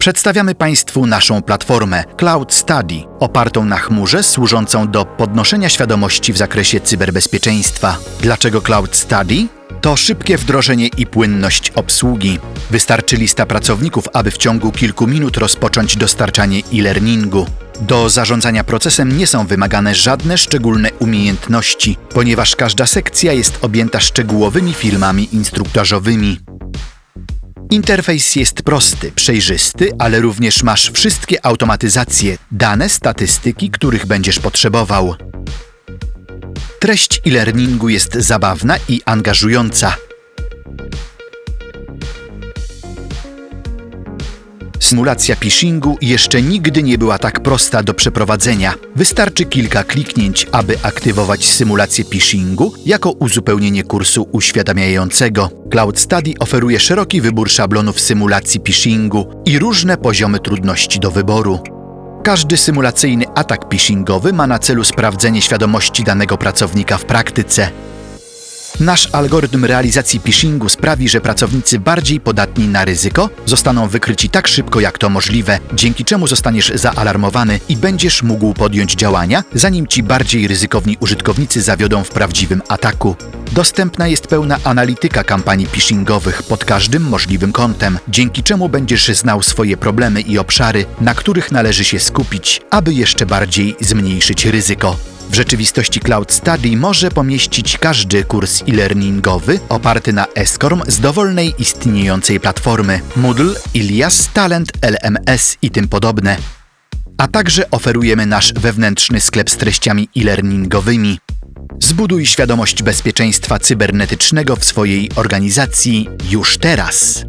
Przedstawiamy Państwu naszą platformę Cloud Study, opartą na chmurze, służącą do podnoszenia świadomości w zakresie cyberbezpieczeństwa. Dlaczego Cloud Study? To szybkie wdrożenie i płynność obsługi. Wystarczy lista pracowników, aby w ciągu kilku minut rozpocząć dostarczanie e-learningu. Do zarządzania procesem nie są wymagane żadne szczególne umiejętności, ponieważ każda sekcja jest objęta szczegółowymi filmami instruktażowymi. Interfejs jest prosty, przejrzysty, ale również masz wszystkie automatyzacje, dane, statystyki, których będziesz potrzebował. Treść e-learningu jest zabawna i angażująca. Symulacja phishingu jeszcze nigdy nie była tak prosta do przeprowadzenia. Wystarczy kilka kliknięć, aby aktywować symulację phishingu jako uzupełnienie kursu uświadamiającego. Cloud Study oferuje szeroki wybór szablonów symulacji phishingu i różne poziomy trudności do wyboru. Każdy symulacyjny atak phishingowy ma na celu sprawdzenie świadomości danego pracownika w praktyce. Nasz algorytm realizacji phishingu sprawi, że pracownicy bardziej podatni na ryzyko zostaną wykryci tak szybko jak to możliwe, dzięki czemu zostaniesz zaalarmowany i będziesz mógł podjąć działania, zanim ci bardziej ryzykowni użytkownicy zawiodą w prawdziwym ataku. Dostępna jest pełna analityka kampanii phishingowych pod każdym możliwym kątem, dzięki czemu będziesz znał swoje problemy i obszary, na których należy się skupić, aby jeszcze bardziej zmniejszyć ryzyko. W rzeczywistości Cloud Study może pomieścić każdy kurs e-learningowy oparty na Escorm z dowolnej istniejącej platformy Moodle, Ilias, Talent, LMS i tym podobne. A także oferujemy nasz wewnętrzny sklep z treściami e-learningowymi. Zbuduj świadomość bezpieczeństwa cybernetycznego w swojej organizacji już teraz.